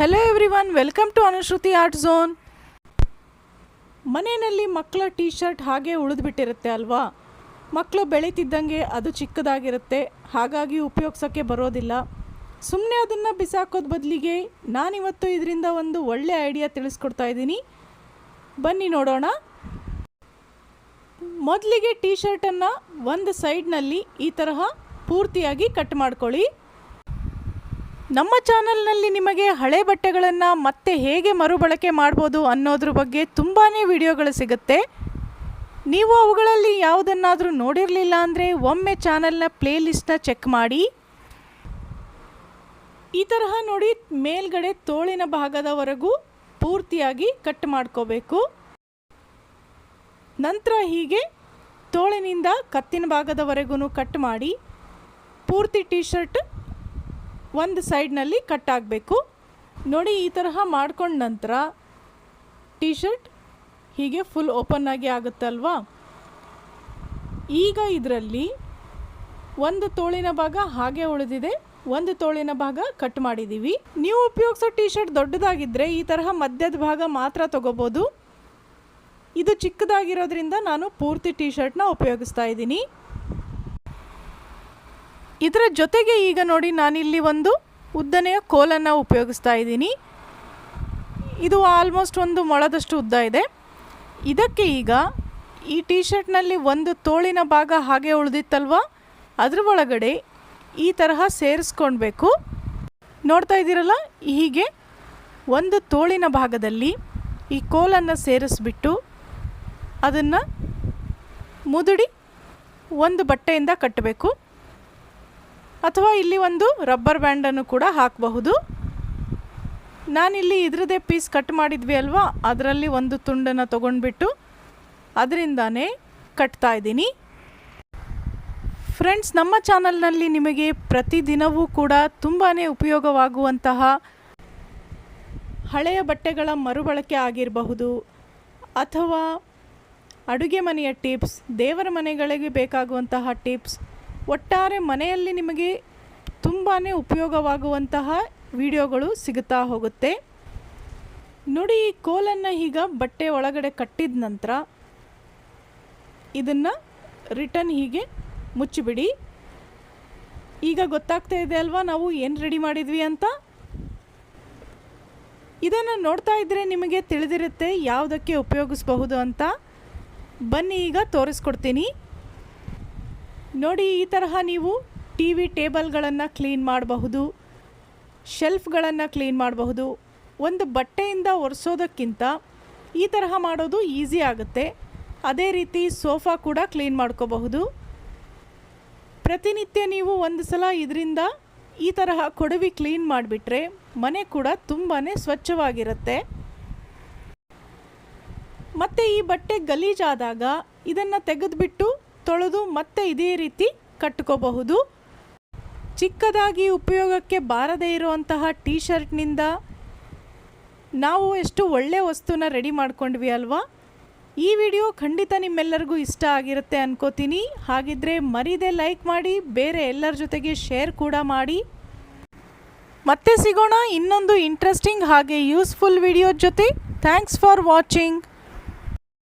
Hello everyone welcome to Anushruti art zone ಮನೆಯಲ್ಲಿ ಮಕ್ಕಳ T shirt ಹಾಗೆ ಉಳಿದ್ಬಿಟ್ಟಿರುತ್ತೆ ಅಲ್ವಾ? ಮಕ್ಕಳು ಬೆಳೀತಿದ್ದಂಗೆ ಅದು ಚಿಕ್ಕದಾಗಿರುತ್ತೆ, ಹಾಗಾಗಿ ಉಪಯೋಗಿಸೋಕ್ಕೆ ಬರೋದಿಲ್ಲ. ಸುಮ್ಮನೆ ಅದನ್ನು ಬಿಸಾಕೋದ್ ಬದಲಿಗೆ ನಾನಿವತ್ತು ಇದರಿಂದ ಒಂದು ಒಳ್ಳೆ ಐಡಿಯಾ ತಿಳಿಸ್ಕೊಡ್ತಾ ಇದ್ದೀನಿ. ಬನ್ನಿ ನೋಡೋಣ. ಮೊದಲಿಗೆ ಟೀ ಶರ್ಟನ್ನು ಒಂದು ಸೈಡ್ನಲ್ಲಿ ಈ ತರಹ ಪೂರ್ತಿಯಾಗಿ ಕಟ್ ಮಾಡ್ಕೊಳ್ಳಿ. ನಮ್ಮ ಚಾನಲ್ನಲ್ಲಿ ನಿಮಗೆ ಹಳೆ ಬಟ್ಟೆಗಳನ್ನು ಮತ್ತೆ ಹೇಗೆ ಮರುಬಳಕೆ ಮಾಡ್ಬೋದು ಅನ್ನೋದ್ರ ಬಗ್ಗೆ ತುಂಬಾ ವಿಡಿಯೋಗಳು ಸಿಗುತ್ತೆ. ನೀವು ಅವುಗಳಲ್ಲಿ ಯಾವುದನ್ನಾದರೂ ನೋಡಿರಲಿಲ್ಲ ಅಂದರೆ ಒಮ್ಮೆ ಚಾನಲ್ನ ಪ್ಲೇಲಿಸ್ಟ್ನ ಚೆಕ್ ಮಾಡಿ. ಈ ತರಹ ನೋಡಿ ಮೇಲ್ಗಡೆ ತೋಳಿನ ಭಾಗದವರೆಗೂ ಪೂರ್ತಿಯಾಗಿ ಕಟ್ ಮಾಡ್ಕೋಬೇಕು. ನಂತರ ಹೀಗೆ ತೋಳಿನಿಂದ ಕತ್ತಿನ ಭಾಗದವರೆಗೂ ಕಟ್ ಮಾಡಿ. ಪೂರ್ತಿ ಟೀ ಶರ್ಟ್ ಒಂದು ಸೈಡ್ನಲ್ಲಿ ಕಟ್ ಆಗಬೇಕು. ನೋಡಿ, ಈ ತರಹ ಮಾಡ್ಕೊಂಡ ನಂತರ ಟೀ ಶರ್ಟ್ ಹೀಗೆ ಫುಲ್ ಓಪನ್ ಆಗಿ ಆಗುತ್ತಲ್ವಾ? ಈಗ ಇದರಲ್ಲಿ ಒಂದು ತೋಳಿನ ಭಾಗ ಹಾಗೆ ಉಳಿದಿದೆ, ಒಂದು ತೋಳಿನ ಭಾಗ ಕಟ್ ಮಾಡಿದ್ದೀವಿ ನೀವು ಉಪಯೋಗಿಸೋ ಟೀ ಶರ್ಟ್ ದೊಡ್ಡದಾಗಿದ್ದರೆ ಈ ತರಹ ಮಧ್ಯದ ಭಾಗ ಮಾತ್ರ ತಗೋಬೋದು. ಇದು ಚಿಕ್ಕದಾಗಿರೋದ್ರಿಂದ ನಾನು ಪೂರ್ತಿ ಟೀ ಶರ್ಟ್ನ ಉಪಯೋಗಿಸ್ತಾ ಇದ್ದೀನಿ. ಇದರ ಜೊತೆಗೆ ಈಗ ನೋಡಿ ನಾನಿಲ್ಲಿ ಒಂದು ಉದ್ದನೆಯ ಕೋಲನ್ನು ಉಪಯೋಗಿಸ್ತಾ ಇದ್ದೀನಿ. ಇದು ಆಲ್ಮೋಸ್ಟ್ ಒಂದು ಮೊಳದಷ್ಟು ಉದ್ದ ಇದೆ. ಇದಕ್ಕೆ ಈಗ ಈ ಟೀ ಶರ್ಟ್ನಲ್ಲಿ ಒಂದು ತೋಳಿನ ಭಾಗ ಹಾಗೆ ಉಳಿದಿತ್ತಲ್ವ? ಅದರ ಒಳಗಡೆ ಈ ತರಹ ಸೇರಿಸ್ಕೊಳ್ಬೇಕು ನೋಡ್ತಾ ಇದ್ದೀರಲ್ಲ? ಹೀಗೆ ಒಂದು ತೋಳಿನ ಭಾಗದಲ್ಲಿ ಈ ಕೋಲನ್ನು ಸೇರಿಸ್ಬಿಟ್ಟು ಅದನ್ನು ಮುದುಡಿ ಒಂದು ಬಟ್ಟೆಯಿಂದ ಕಟ್ಟಬೇಕು. ಅಥವಾ ಇಲ್ಲಿ ಒಂದು ರಬ್ಬರ್ ಬ್ಯಾಂಡನ್ನು ಕೂಡ ಹಾಕಬಹುದು. ನಾನಿಲ್ಲಿ ಇದ್ರದೇ ಪೀಸ್ ಕಟ್ ಮಾಡಿದ್ವಿ ಅಲ್ವಾ? ಅದರಲ್ಲಿ ಒಂದು ತುಂಡನ್ನು ತೊಗೊಂಡ್ಬಿಟ್ಟು ಅದರಿಂದಾನೇ ಕಟ್ತಾ ಇದ್ದೀನಿ. ಫ್ರೆಂಡ್ಸ್ ನಮ್ಮ ಚಾನಲ್ನಲ್ಲಿ ನಿಮಗೆ ಪ್ರತಿದಿನವೂ ಕೂಡ ತುಂಬಾ ಉಪಯೋಗವಾಗುವಂತಹ ಹಳೆಯ ಬಟ್ಟೆಗಳ ಮರುಬಳಕೆ ಆಗಿರಬಹುದು ಅಥವಾ ಅಡುಗೆ ಮನೆಯ ಟಿಪ್ಸ್ ದೇವರ ಮನೆಗಳಿಗೆ ಬೇಕಾಗುವಂತಹ ಟಿಪ್ಸ್ ಒಟ್ಟಾರೆ ಮನೆಯಲ್ಲಿ ನಿಮಗೆ ತುಂಬಾ ಉಪಯೋಗವಾಗುವಂತಹ ವಿಡಿಯೋಗಳು ಸಿಗುತ್ತಾ ಹೋಗುತ್ತೆ. ನೋಡಿ, ಈ ಕೋಲನ್ನು ಈಗ ಬಟ್ಟೆ ಒಳಗಡೆ ಕಟ್ಟಿದ ನಂತರ ಇದನ್ನು ರಿಟರ್ನ್ ಹೀಗೆ ಮುಚ್ಚಿಬಿಡಿ. ಈಗ ಗೊತ್ತಾಗ್ತಾ ಇದೆ ಅಲ್ವಾ, ನಾವು ಏನು ರೆಡಿ ಮಾಡಿದ್ವಿ ಅಂತ? ಇದನ್ನು ನೋಡ್ತಾ ಇದ್ದರೆ ನಿಮಗೆ ತಿಳಿದಿರುತ್ತೆ ಯಾವುದಕ್ಕೆ ಉಪಯೋಗಿಸಬಹುದು ಅಂತ. ಬನ್ನಿ, ಈಗ ತೋರಿಸ್ಕೊಡ್ತೀನಿ. ನೋಡಿ, ಈ ತರಹ ನೀವು ಟಿ ವಿ ಟೇಬಲ್ಗಳನ್ನು ಕ್ಲೀನ್ ಮಾಡಬಹುದು, ಶೆಲ್ಫ್ಗಳನ್ನು ಕ್ಲೀನ್ ಮಾಡಬಹುದು. ಒಂದು ಬಟ್ಟೆಯಿಂದ ಒರೆಸೋದಕ್ಕಿಂತ ಈ ತರಹ ಮಾಡೋದು ಈಸಿ ಆಗುತ್ತೆ. ಅದೇ ರೀತಿ ಸೋಫಾ ಕೂಡ ಕ್ಲೀನ್ ಮಾಡ್ಕೋಬಹುದು. ಪ್ರತಿನಿತ್ಯ ನೀವು ಒಂದು ಸಲ ಇದರಿಂದ ಈ ತರಹ ಕೊಡವಿ ಕ್ಲೀನ್ ಮಾಡಿಬಿಟ್ರೆ ಮನೆ ಕೂಡ ತುಂಬಾ ಸ್ವಚ್ಛವಾಗಿರುತ್ತೆ. ಮತ್ತು ಈ ಬಟ್ಟೆ ಗಲೀಜಾದಾಗ ಇದನ್ನು ತೆಗೆದುಬಿಟ್ಟು ತೊಳೆದು ಮತ್ತೆ ಇದೇ ರೀತಿ ಕಟ್ಕೋಬಹುದು. ಚಿಕ್ಕದಾಗಿ ಉಪಯೋಗಕ್ಕೆ ಬಾರದೇ ಇರುವಂತಹ ಟೀ ಶರ್ಟ್ನಿಂದ ನಾವು ಎಷ್ಟು ಒಳ್ಳೆಯ ವಸ್ತುನ ರೆಡಿ ಮಾಡ್ಕೊಂಡ್ವಿ ಅಲ್ವಾ? ಈ ವಿಡಿಯೋ ಖಂಡಿತ ನಿಮ್ಮೆಲ್ಲರಿಗೂ ಇಷ್ಟ ಆಗಿರುತ್ತೆ ಅನ್ಕೋತೀನಿ. ಹಾಗಿದ್ರೆ ಮರಿದೆ ಲೈಕ್ ಮಾಡಿ, ಬೇರೆ ಎಲ್ಲರ ಜೊತೆಗೆ ಶೇರ್ ಕೂಡ ಮಾಡಿ. ಮತ್ತೆ ಸಿಗೋಣ ಇನ್ನೊಂದು ಇಂಟ್ರೆಸ್ಟಿಂಗ್ ಹಾಗೆ ಯೂಸ್ಫುಲ್ ವಿಡಿಯೋ ಜೊತೆ. Thanks for watching